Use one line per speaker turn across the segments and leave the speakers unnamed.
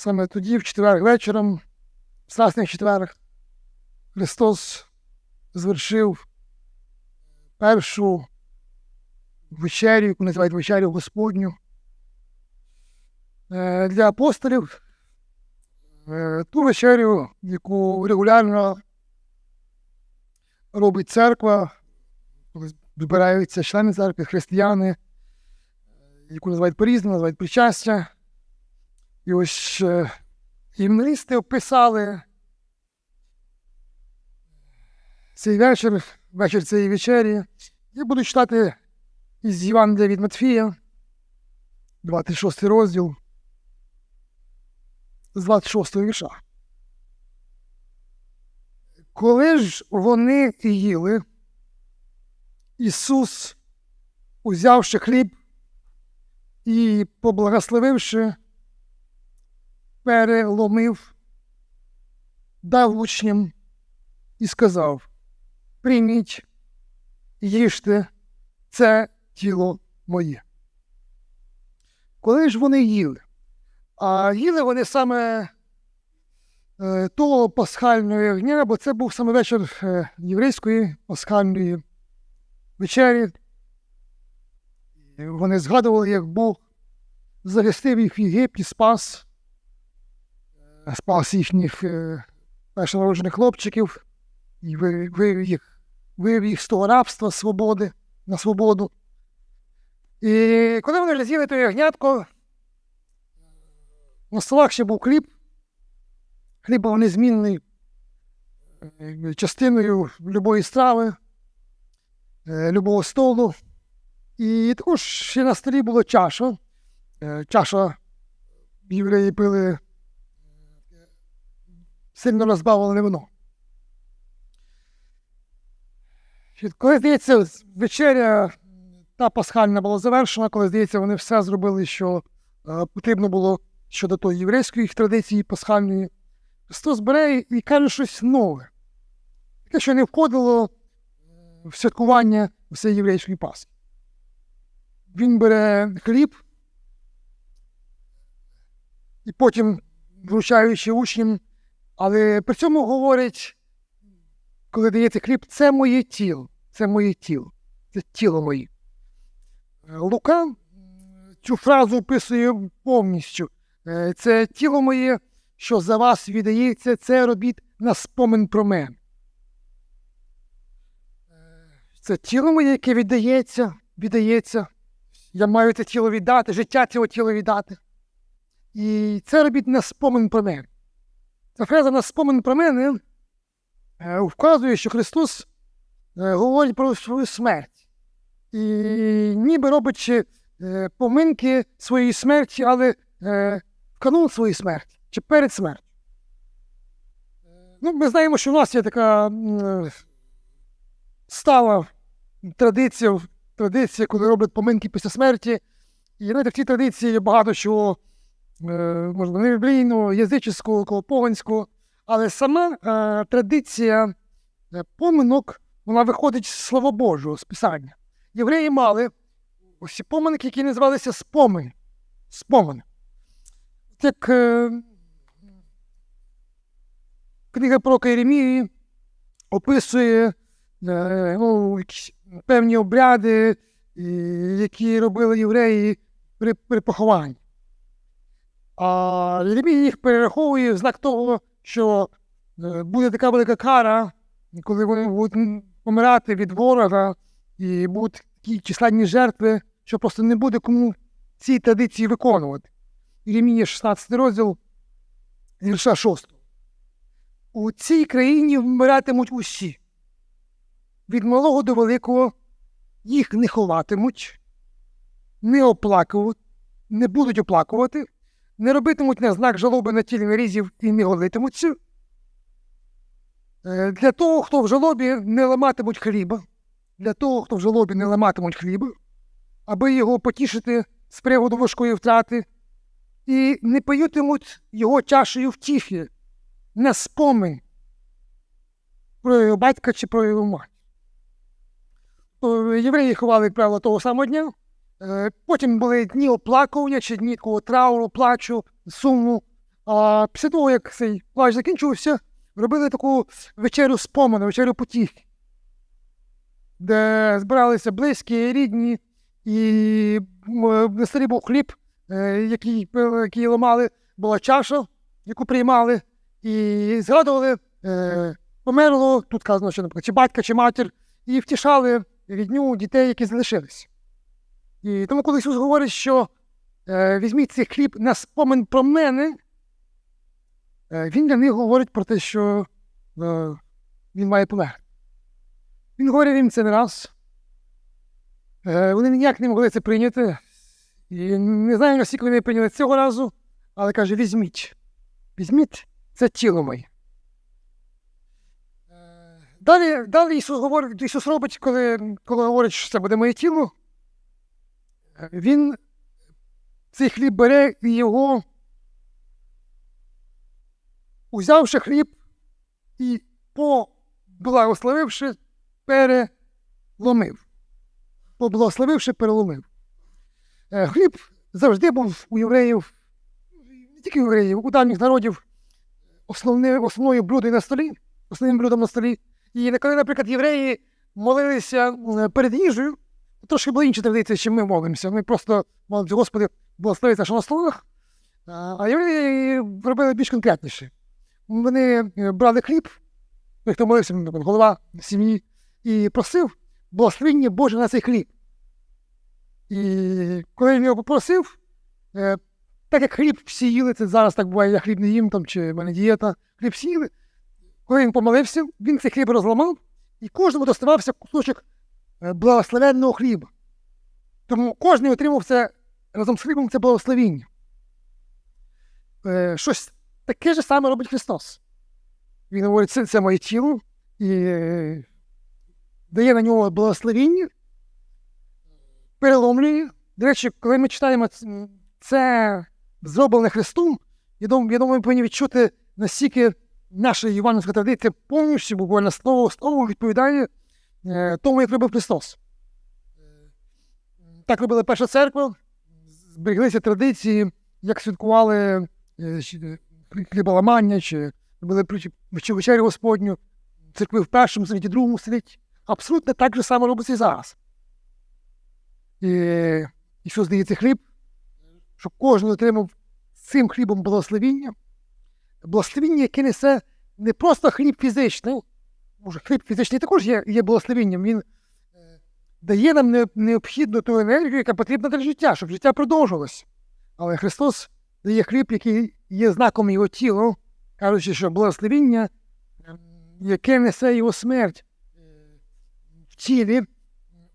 саме тоді, в четвер вечором, в Страсний четвер, Христос звершив першу вечерю, яку називають вечерю Господню. Е, Для апостолів е, ту вечерю, яку регулярно робить церква, коли збираються члени церкви, християни, яку називають по-різному, називають причастя. І ось е, гімнисти описали цей вечір, вечір цієї вечері. Я буду читати із Євангелія від Матфія, 26 розділ, з 26 вірша. Коли ж вони їли, Ісус, узявши хліб і поблагословивши, переломив, дав учням і сказав: Прийміть, їжте, це тіло моє. Коли ж вони їли? А їли вони саме е, того пасхального дня, бо це був саме вечір е, єврейської пасхальної вечері. Вони згадували, як Бог захистив їх в Єгипті, спас, спас їхніх е, першороджених хлопчиків і вивів їх, вивів їх з того рабства свободи на свободу. І коли вони вже то ягнятко, на столах ще був хліб. Хліб був незмінний е, частиною любої страви, е, любого столу. І також ще на столі була чаша. Чаша євреї пили сильно розбавлене вино. Коли, здається, вечеря та пасхальна була завершена, коли, здається, вони все зробили, що е, потрібно було щодо тої єврейської їх традиції пасхальної, Христос бере і каже щось нове, таке, що не входило в святкування всієї єврейської Пасхи. Він бере хліб і потім, вручаючи учням, але при цьому говорить, коли дається хліб, це моє тіло, це моє тіло, це тіло моє. Е, Лука цю фразу описує повністю. Е, Це тіло моє, що за вас віддається, це робіть на спомин про мене. Е, Це тіло моє, яке віддається, віддається. Я маю це тіло віддати, життя цього тіла віддати. І це робіть на спомин про мене. Ця фраза на спомин про мене е, вказує, що Христос е, говорить про свою смерть. І ніби робячи е, поминки своєї смерті, але в канун своєї смерті чи перед смертю. Ну, ми знаємо, що в нас є така стала традиція, традиція, коли роблять поминки після смерті. І знаєте, в цій традиції багато чого, можливо, не біблійного, язичського, поганського. Але сама е, традиція е, поминок, вона виходить з Слова Божого, з Писання. Євреї мали ці поминки, які називалися спомин. Спомин. Е, книга про Єремії описує е, ну, певні обряди, які робили євреї при, при похованні. А Єремій їх перераховує в знак того, що е, буде така велика кара, коли вони будуть помирати від ворога, і будуть такі численні жертви, що просто не буде кому ці традиції виконувати. Єремія 16 розділ, вірша 6. У цій країні вмиратимуть усі. Від малого до великого їх не ховатимуть, не оплакують, не будуть оплакувати, не робитимуть на знак жалоби на тілі нарізів і не голитимуться. Е, Для того, хто в жалобі не ламатимуть хліба, для того, хто в жалобі не ламатимуть хліба, аби його потішити з приводу важкої втрати, і не поютимуть його чашею втіхи, на спомин про його батька чи про його мать. Євреї ховали, як правило, того самого дня. Е, Потім були дні оплакування чи дні такого трауру, плачу, суму. А після того, як цей плач закінчився, робили таку вечерю спомину, вечерю потіхи, де збиралися близькі, рідні, і м, на столі був хліб, е, який, який ламали, була чаша, яку приймали, і згадували е, померло, тут казано, що наприклад, чи батька, чи матір, і втішали рідню дітей, які залишились. І тому, коли Ісус говорить, що е, візьміть цей хліб на спомин про мене, е, Він для них говорить про те, що е, він має померти. Він говорив їм це не раз. Е, вони ніяк не могли це прийняти. І не знаю, наскільки вони прийняли цього разу, але каже: візьміть. Візьміть це тіло моє. Е, Далі, далі Ісус говорить, Ісус робить, коли, коли говорить, що це буде моє тіло. Він цей хліб бере і його, узявши хліб і поблагословивши, переломив. Поблагословивши, переломив. Е, Хліб завжди був у євреїв, не тільки у євреїв, у давніх народів основне, основною блюдою на столі, основним блюдом на столі. І коли, наприклад, євреї молилися перед їжею, трошки було інше традиція, чим ми молимося. Ми просто молимося, Господи, благослови наше на словах. А євреї робили більш конкретніше. Вони е, брали хліб, той, хто молився, голова сім'ї, і просив благословення Боже на цей хліб. І коли він його попросив, е, так як хліб всі їли, це зараз так буває, я хліб не їм там, чи в мене дієта, хліб всі їли. Коли він помолився, він цей хліб розламав, і кожному доставався кусочок благословенного хліба. Тому кожен отримав це разом з хлібом це благословіння. Е, щось таке ж саме робить Христос. Він говорить, це, це моє тіло, і е, дає на нього благословіння, переломлює. До речі, коли ми читаємо це зроблене Христом, я думаю, я думаю, ми повинні відчути, наскільки наша євангельська традиція повністю буквально слово слово відповідає е, тому, як робив Христос. Так робила перша церква, збереглися традиції, як святкували е, е, хліболамання, чи робили вечерю Господню, церкви в першому світі, другому світі. Абсолютно так же само робиться і зараз. І Ісус дає цей хліб, щоб кожен отримав цим хлібом благословіння. Благословіння, яке несе не просто хліб фізичний, може, хліб фізичний також є, є благословенням. Він е, дає нам необхідну ту енергію, яка потрібна для життя, щоб життя продовжилось. Але Христос дає хліб, який є знаком його тіла, кажучи, що благословіння, яке несе його смерть е, в тілі,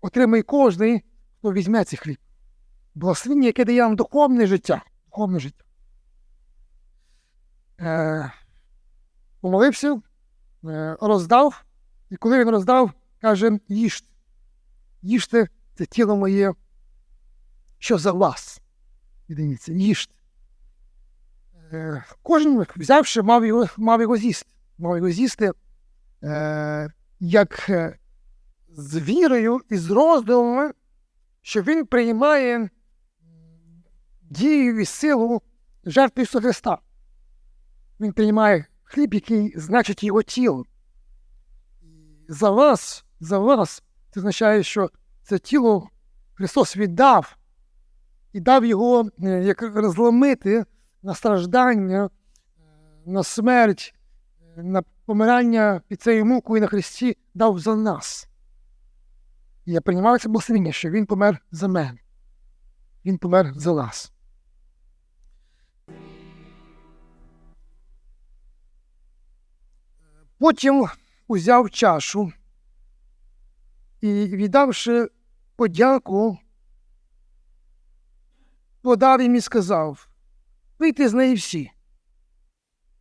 отримає кожний, хто візьме цей хліб. Благословіння, яке дає нам духовне життя. Духовне життя. Е, помолився, роздав, і коли він роздав, каже: їжте, їжте це тіло моє, що за вас. І їжте. Е, кожен, взявши, мав його, мав його з'їсти. Мав його з'їсти е, як е, з вірою і з роздумами, що він приймає дію і силу жертви Христа. Він приймає хліб, який значить його тіло. За вас, за вас, це означає, що це тіло Христос віддав і дав його е, як розломити на страждання, е, на смерть, е, на помирання під цією мукою на Христі дав за нас. І я приймаю це благословення, що Він помер за мене. Він помер за нас. Потім узяв чашу і, віддавши подяку, подав їм і сказав: Пийте з неї всі,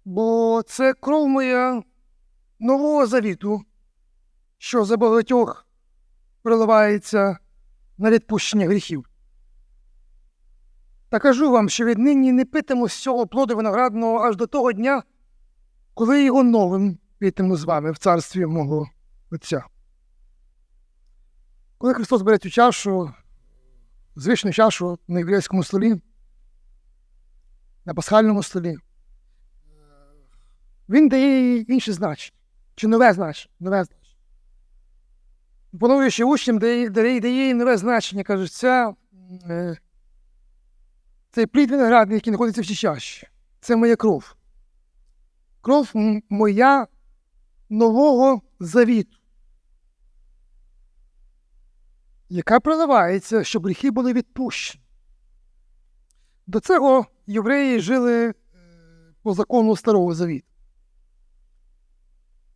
бо це кров моя нового завіту, що за багатьох проливається на відпущення гріхів. Та кажу вам, що віднині не питиму з цього плоду виноградного аж до того дня, коли його новим питиму з вами в царстві мого Отця. Коли Христос бере цю чашу, звичну чашу на єврейському столі, на пасхальному столі, він дає їй інше значення. Чи нове значення. Нове значення. Пропонуючи учням, дає, дає, дає їй нове значення, каже, ця, е, цей плід виноградний, який знаходиться в цій чаші. Це моя кров. Кров моя нового завіту, яка проливається, щоб гріхи були відпущені. До цього євреї жили е, по закону Старого Завіту.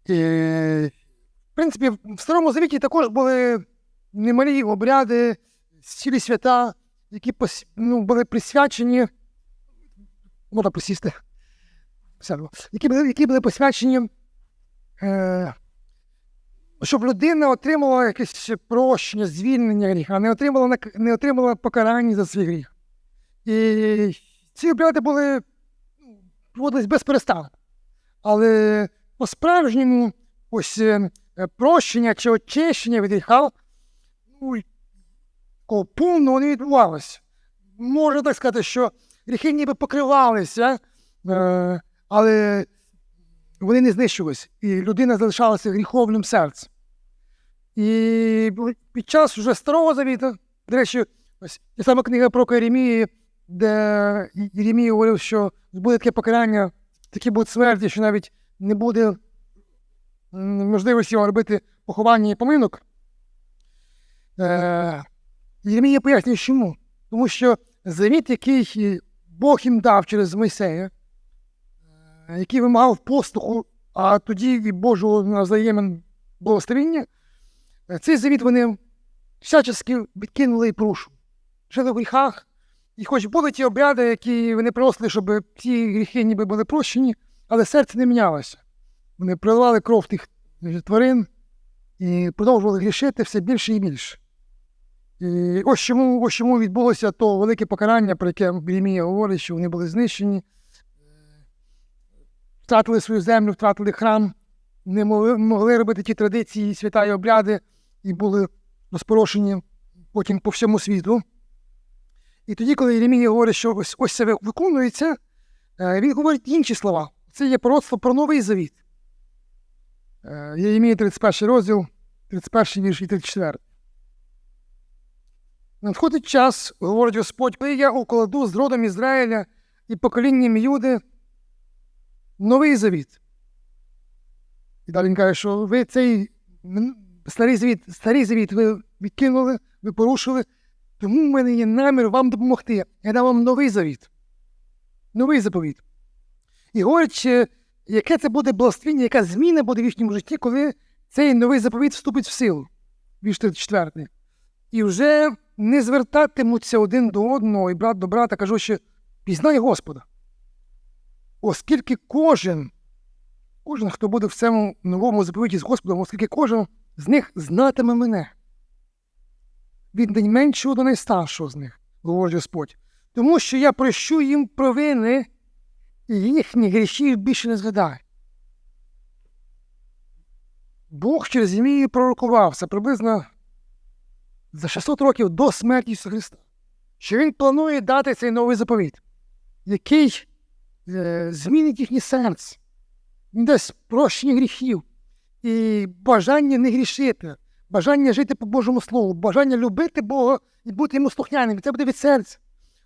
І, в принципі, в Старому Завіті також були немалі обряди, цілі свята, які ну, були присвячені. Можна присісти. Які були, які були посвячені, е, щоб людина отримала якесь прощення, звільнення гріха, не отримала, не отримала покарання за свій гріх. І ці обряди були проводились без перестанку. Але по-справжньому ось е, е, прощення чи очищення від гріха, ну, такого не відбувалося. Можна так сказати, що гріхи ніби покривалися, е, але вони не знищувалися, і людина залишалася гріховним серцем. І під час вже старого завіту, до речі, ось та сама книга про Єремії, де Єремій говорив, що буде таке покарання, такі будуть смерті, що навіть не буде можливості робити поховання і поминок. Е, Єремія пояснює, чому. Тому що завіт, який Бог їм дав через Мойсея, який вимагав послуху, а тоді і Божого навзаємин благословіння, цей завіт вони всячески відкинули і порушили. Жили в гріхах, і хоч були ті обряди, які вони приносили, щоб ці гріхи ніби були прощені, але серце не мінялося. Вони проливали кров тих е, тварин і продовжували грішити все більше і більше. І ось чому, ось чому відбулося то велике покарання, про яке Єремія говорить, що вони були знищені, втратили свою землю, втратили храм, не могли, могли робити ті традиції, свята і обряди, і були розпорошені потім по всьому світу. І тоді, коли Єремія говорить, що ось, ось це виконується, е, він говорить інші слова. Це є пророцтво про новий завіт. Е, Єремія 31 розділ, 31 вірш і 34. Надходить час, говорить Господь, коли я укладу з родом Ізраїля і поколінням Юди новий завіт. І далі він каже, що ви цей старий завіт, старий завіт ви відкинули, ви порушили, тому в мене є намір вам допомогти. Я дам вам новий завіт. Новий заповіт. І говорить, яке це буде благословіння, яка зміна буде в їхньому житті, коли цей новий заповіт вступить в силу. Вірш 34. І вже не звертатимуться один до одного і брат до брата, кажу, що пізнай Господа. Оскільки кожен, кожен, хто буде в цьому новому заповіті з Господом, оскільки кожен з них знатиме мене. Від найменшого до найстаршого з них, говорить Господь. Тому що я прощу їм провини, і їхні гріші більше не згадаю. Бог через Ємію пророкував це приблизно за 600 років до смерті Ісуса Христа, що Він планує дати цей новий заповіт, який змінить їхнє серце, він дасть прощення гріхів і бажання не грішити, бажання жити по Божому Слову, бажання любити Бога і бути йому слухняним. Це буде від серця.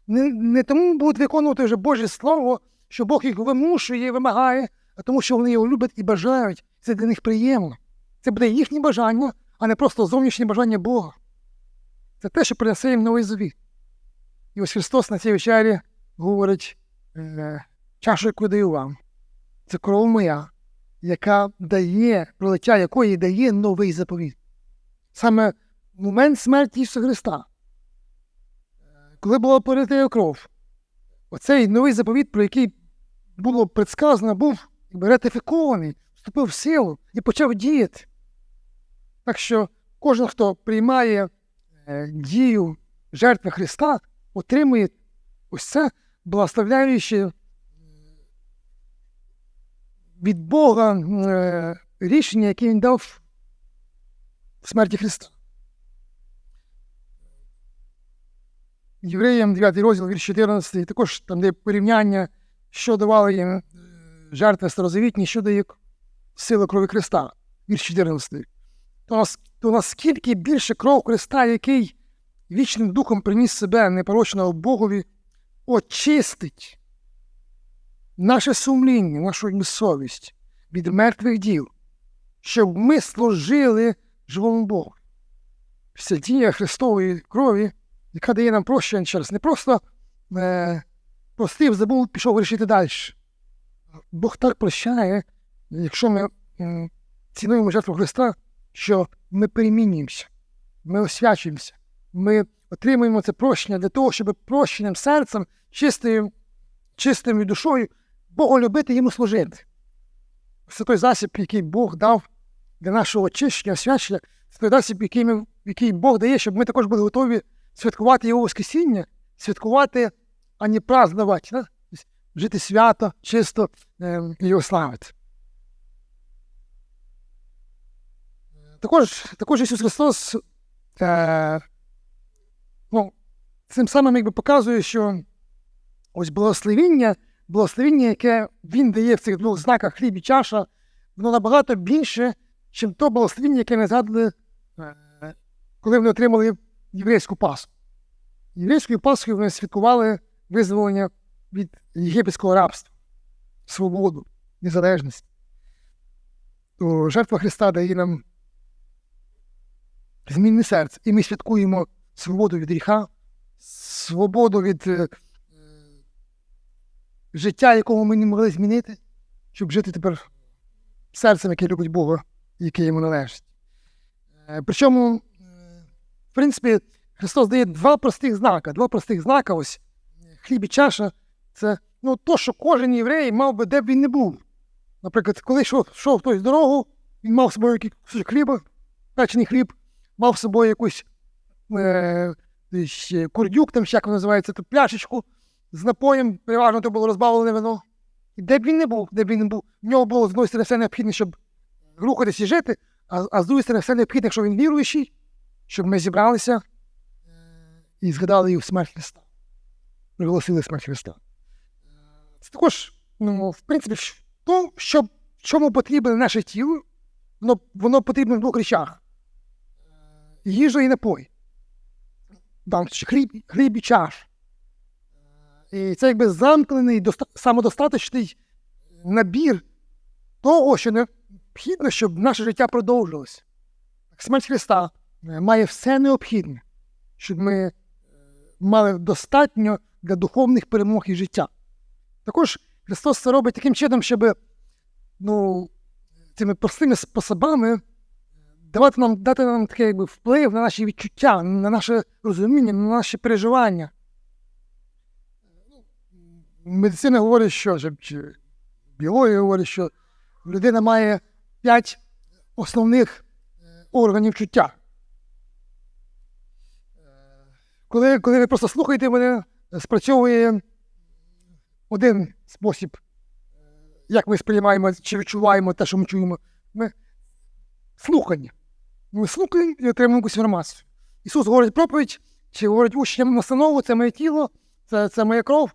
Не, не тому будуть виконувати вже Боже Слово, що Бог їх вимушує і вимагає, а тому, що вони його люблять і бажають. Це для них приємно. Це буде їхнє бажання, а не просто зовнішнє бажання Бога. Це те, що принесе їм новий завіт. І ось Христос на цій вечері говорить, е, чашу, яку даю вам. Це кров моя, яка дає, пролиття якої дає новий заповіт. Саме момент смерті Ісуса Христа, коли була перетея кров, оцей новий заповіт, про який було предсказано, був ратифікований, вступив в силу і почав діяти. Так що кожен, хто приймає е, дію жертви Христа, отримує ось це благословляюче від Бога е, рішення, яке він дав в смерті Христа. Євреям 9 розділ, вірш 14, також там де порівняння, що давало їм е, жертви старозавітні щодо як сили крові Христа, вірш 14. То, то наскільки більше кров Христа, який вічним духом приніс себе непорочного Богові, очистить наше сумління, нашу совість від мертвих діл, щоб ми служили живому Богу. Вся дія Христової крові, яка дає нам прощення через не просто е, простив, забув, пішов вирішити далі. Бог так прощає, якщо ми м, цінуємо жертву Христа, що ми перемінюємося, ми освячуємося, ми отримуємо це прощення для того, щоб прощеним серцем, чистою, чистою душою Богу любити йому служити. Це той засіб, який Бог дав для нашого очищення, освячення, це той засіб, який, ми, який Бог дає, щоб ми також були готові святкувати Його Воскресіння, святкувати, а не празднувати, да? Тобто жити свято, чисто е, його славити. Також, також Ісус Христос е, ну, цим самим якби показує, що ось благословіння, благословіння, яке Він дає в цих двох знаках хліб і чаша, воно набагато більше, ніж то благословіння, яке ми згадували, е, коли вони отримали єврейську Пасху. Єврейською Пасхою вони святкували визволення від єгипетського рабства, свободу, незалежність. То жертва Христа дає нам змінне серце. І ми святкуємо свободу від гріха, свободу від е, життя, якого ми не могли змінити, щоб жити тепер серцем, яке любить Бога, яке йому належить. Е, Причому, е, в принципі, Христос дає два простих знака. Два простих знака, ось хліб і чаша це ну, то, що кожен єврей мав би, де б він не був. Наприклад, коли йшов, йшов хтось дорогу, він мав з собою якийсь хліба, печений хліб, мав з собою якусь е, курдюк, там як воно називається, ту пляшечку з напоєм, переважно то було розбавлене вино. І де б він не був, де б він не був, в нього було з одної сторони все необхідне, щоб рухатись і жити, а, а з другої сторони все необхідне, якщо він віруючий, щоб ми зібралися і згадали їх смерть Христа. Приголосили смерть Христа. Це також, ну, в принципі, то, що, чому потрібне наше тіло, воно, воно потрібно в двох речах: їжа і напой. Там хліб, хліб і чаш. І це якби замкнений, доста, самодостаточний набір того, що необхідно, щоб наше життя продовжилося. Смерть Христа е, має все необхідне, щоб ми мали достатньо для духовних перемог і життя. Також Христос це робить таким чином, щоб ну, цими простими способами давати нам, дати нам такий якби, вплив на наші відчуття, на наше розуміння, на наші переживання. Медицина говорить, що чи біологія говорить, що людина має п'ять основних органів чуття. Коли, коли ви просто слухаєте мене, спрацьовує один спосіб, як ми сприймаємо чи відчуваємо те, що ми чуємо. Ми слухання. Ми слухаємо і отримуємо якусь інформацію. Ісус говорить проповідь, чи говорить учням настанову, це моє тіло, це, це моя кров.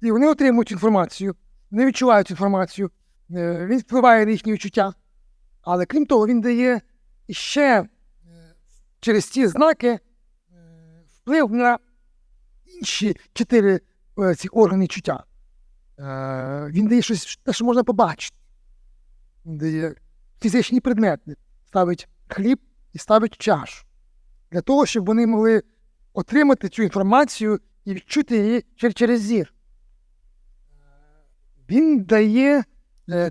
І вони отримують інформацію, вони відчувають інформацію, е, він впливає на їхні відчуття. Але крім того, він дає ще через ці знаки е, вплив на інші чотири е, ці органи чуття. Е, Він дає щось, те, що можна побачити. Він дає фізичні предмети, ставить хліб і ставить чашу. Для того, щоб вони могли отримати цю інформацію і відчути її через зір. Він дає е,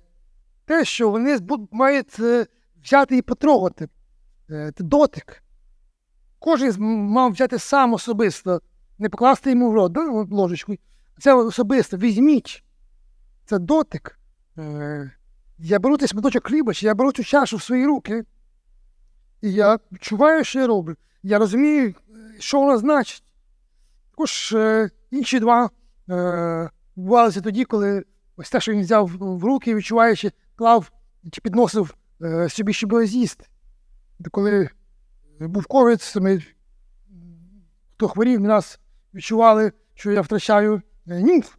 те, що вони мають е, взяти і потрогати. Е, дотик. Кожен мав взяти сам особисто, не покласти йому в рот, да, ложечку. Це особисто, візьміть. Це дотик. Я беру цей шматочок хліба, чи я беру цю чашу в свої руки, і я відчуваю, що я роблю. Я розумію, що вона значить. Також інші два бувалися тоді, коли ось те, що він взяв в руки, відчуваючи, клав чи підносив е, собі, щоб з'їсти. Коли був ковід, ми, хто хворів, нас відчували, що я втрачаю е, німф.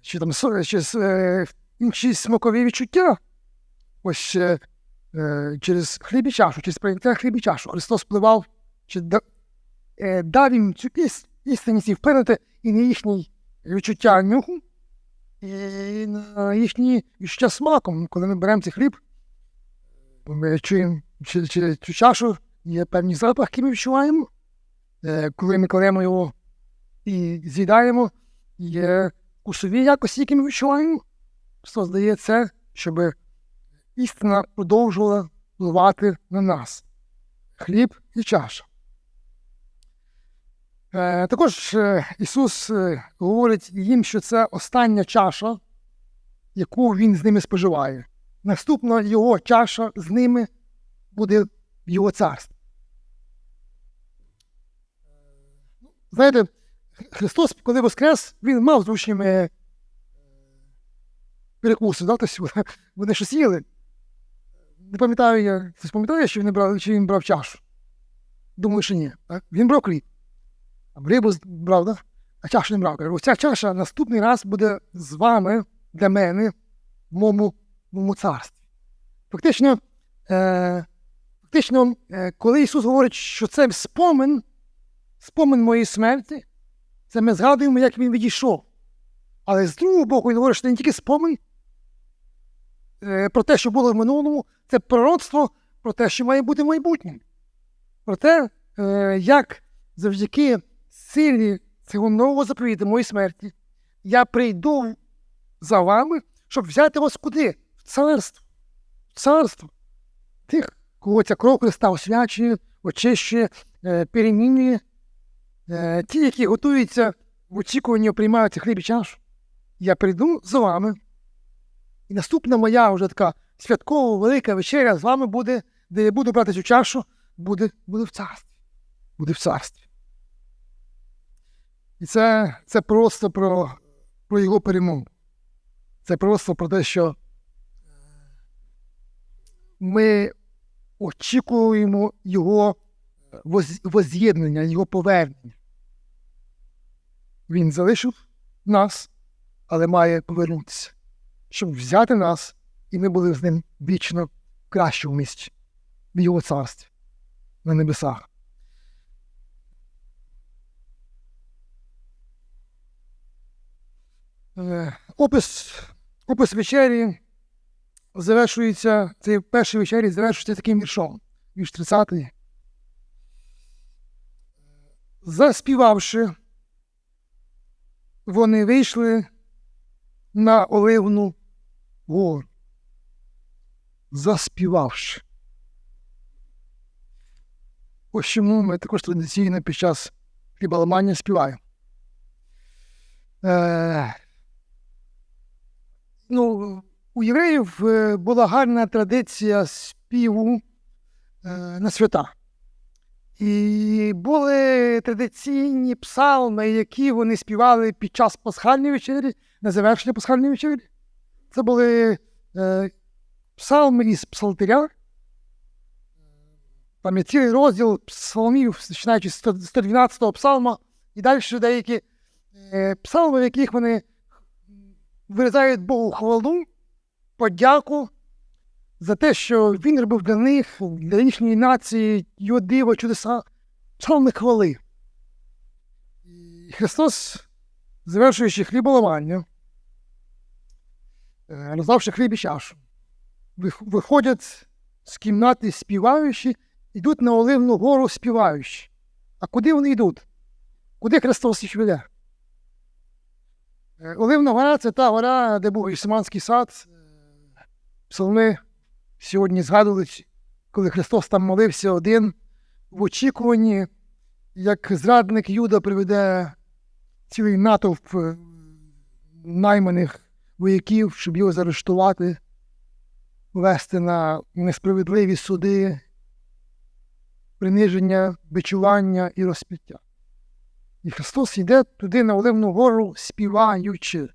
чи там чи е, інші смакові відчуття. Ось е, е, через хліб і чашу, через прийняття хліб і чашу. Христос впливав, чи да, е, дав їм цю іс, істинність вплинути і на їхні відчуття нюху, і на їхні відчуття смаком. Коли ми беремо цей хліб, ми чуємо через, через цю чашу, є певні запах, які ми відчуваємо. Е, коли ми кладемо його і з'їдаємо, є вкусові якості, які ми відчуваємо. Дає це, щоб істина продовжувала впливати на нас. Хліб і чаша. Е, також е, Ісус е, говорить їм, що це остання чаша, яку Він з ними споживає. Наступна його чаша з ними буде в його царстві. Знаєте, Христос, коли воскрес, він мав з учнями е, перекуси, да? тобто вони- щось їли. Не пам'ятаю я, хтось пам'ятає, що він брав, чи він брав чашу? Думаю, що ні. Так? Він брав хліб. Рибу брав, да? а чашу не брав. Каже, Оця чаша наступний раз буде з вами для мене в моєму, в моєму царстві. Фактично, е, фактично, е, коли Ісус говорить, що це спомин, спомин моєї смерті, це ми згадуємо, як він відійшов. Але з другого боку, він говорить, що це не тільки спомин е, про те, що було в минулому, це пророцтво про те, що має бути в майбутньому. Про те, е, як завдяки силі цього нового заповіту моєї смерті, я прийду за вами, щоб взяти вас куди? В царство. В царство. Тих, кого ця кров Христа освячує, очищує, е, перемінює. Е, ті, які готуються в очікуванні, приймають хліб і чашу. Я прийду за вами. І наступна моя вже така святкова велика вечеря з вами буде, де я буду брати цю чашу, буде, буде в царстві. Буде в царстві. І це, це просто про, про його перемогу. Це просто про те, що ми очікуємо його воз'єднання, його повернення. Він залишив нас, але має повернутися, щоб взяти нас, і ми були з ним вічно в кращому місці, в його царстві, на небесах. Опис, опис вечері завершується, цей перший вечері завершується таким віршом, вірш 30. Заспівавши, вони вийшли на Оливну гору. Заспівавши. Ось чому ми також традиційно під час хліболамання співаємо. Е, ну, у євреїв е, була гарна традиція співу е, на свята. І були традиційні псалми, які вони співали під час пасхальної вечері, на завершення пасхальної вечері. Це були е, псалми із псалтиря. Там є цілий розділ псалмів, починаючи з 112-го псалма, і далі деякі е, псалми, в яких вони виразають Богу хвалу, подяку за те, що він робив для них, для їхньої нації, його диво, чудеса, псалми хвали. І Христос, завершуючи хліболамання, е, роздавши хліб і чашу, виходять з кімнати співаючи, йдуть на Оливну гору співаючи. А куди вони йдуть? Куди Христос їх веде? Е, Оливна гора це та гора, де був Ісманський сад. Е, Псалми сьогодні згадували, коли Христос там молився один в очікуванні, як зрадник Юда приведе цілий натовп е, найманих вояків, щоб його заарештувати, вести на несправедливі суди, приниження, бичування і розпіття. І Христос йде туди на Оливну гору, співаючи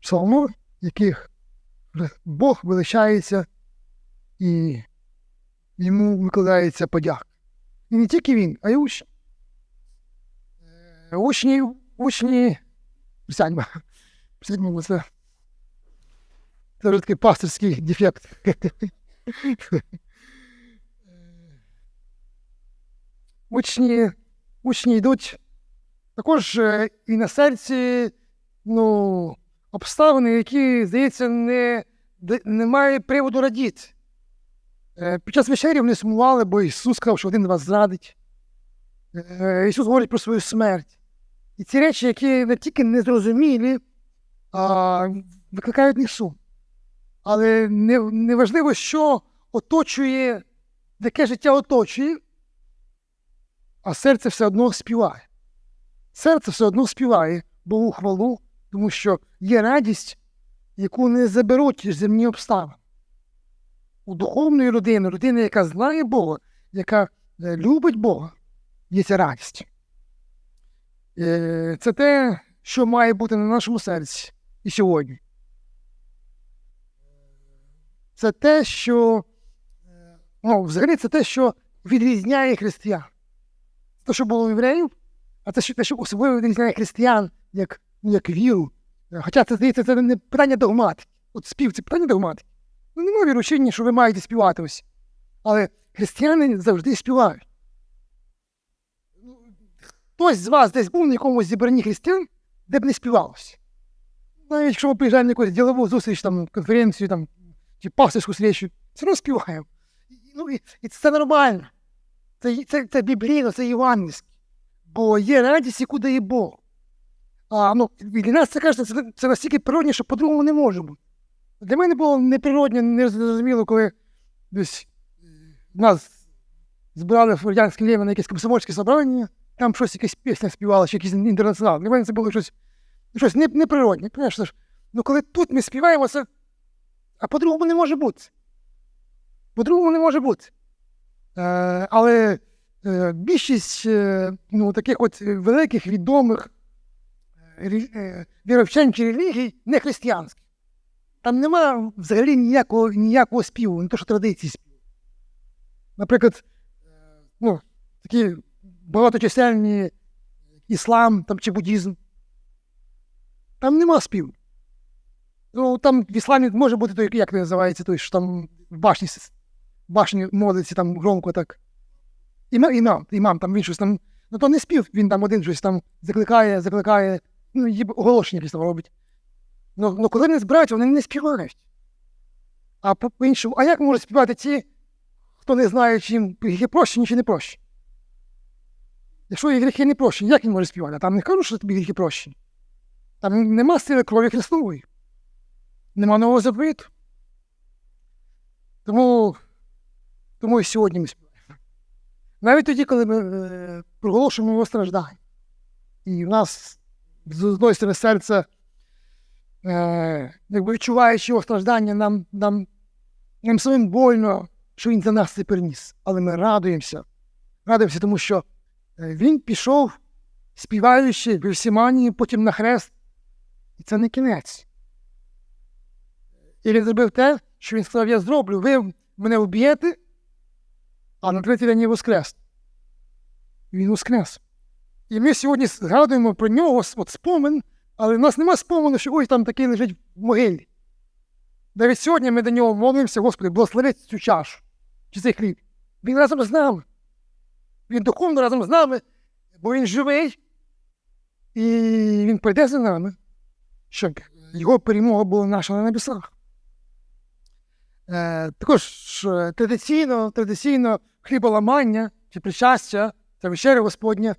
псалми, яких Бог величається і йому викладається подяка. І не тільки він, а й учні. Е, Учні, учні, присядьмо, Сьогодні це, це вже такий пасторський дефект. Учні, учні йдуть також е, і на серці ну, обставини, які, здається, не, немає приводу радіти. Е, Під час вечері вони сумували, бо Ісус сказав, що один вас зрадить. Е, Ісус говорить про свою смерть. І ці речі, які не тільки незрозумілі, а викликають не сум. Але не, неважливо, що оточує, яке життя оточує, а серце все одно співає. Серце все одно співає Богу хвалу, тому що є радість, яку не заберуть земні обставини. У духовної людини, людини, яка знає Бога, яка е, любить Бога, є ця радість. Е, Це те, що має бути на нашому серці і сьогодні. Це те, що е, ну, взагалі це те, що відрізняє християн. Те, що було у євреїв, а це що особливо відрізняє християн як, ну, як віру. Е, Хоча це здається, це не питання догматики. От спів це питання догматики. Ну, немає віручення, що ви маєте співати ось. Але християни завжди співають. Ну, Хтось з вас десь був на якомусь зібранні християн, де б не співалося. Навіть якщо ми приїжджаємо на якусь ділову зустріч, там, конференцію, там, чи пасторську зустрічу, все одно співаємо. Ну, і, і це нормально. Це, це, це біблійно, це євангельське. Бо є радість, яку дає Бог. А ну, для нас це кажеться, це, це настільки природне, що по-другому не може бути. Для мене було неприродне, незрозуміло, коли десь е, нас збирали в радянське время на якесь комсомольське собрання, там щось якась пісня співала, чи якийсь інтернаціонал. Для мене це було щось, щось не- неприродне. Ну коли тут ми співаємо, це. А по-другому не може бути. По-другому не може бути. Е, але більшість е, ну, таких от великих відомих е, е, віровчень чи релігій не християнських. Там нема взагалі ніякого, ніякого співу, не то що традиції співу. Наприклад, е, ну, такі багаточисельні іслам там, чи буддізм. Там нема співу. Ну, там в ісламі може бути той, як це називається, той, що там в башні, башні молиться там громко так. Імам, імам, імам там він щось там. Ну то не спів, він там один щось там закликає, закликає, ну, їб- оголошення якісь там робить. Ну, ну коли вони збираються, вони не співають. А по іншому, а як можуть співати ті, хто не знає, чи їм гріхи прощені, чи не прощені? Якщо є гріхи не прощені, як він може співати? Там не кажуть, що тобі гріхи прощені. Там нема сили крові Христової. Нема нового заповіту. Тому, тому і сьогодні ми співаємо. Навіть тоді, коли ми е, проголошуємо його страждання. І в нас з одної сторони серце, е, якби відчуваючи його страждання, нам, нам, нам самим больно, що він за нас це переніс. Але ми радуємося. Радуємося, тому що е, він пішов, співаючи в Євсіманії, потім на хрест. І це не кінець. І він зробив те, що він сказав, я зроблю, ви мене вб'єте, а на третій день воскрес. Він воскрес. І ми сьогодні згадуємо про нього от спомин, але в нас нема спомину, що ось там такий лежить в могилі. Навіть сьогодні ми до нього молимося, Господи, благослови цю чашу чи цей хліб. Він разом з нами. Він духовно разом з нами, бо він живий, і він прийде за нами, щоб його перемога була наша на небесах. Е, також е, традиційно, традиційно хліболамання чи причастя, це вечеря Господня,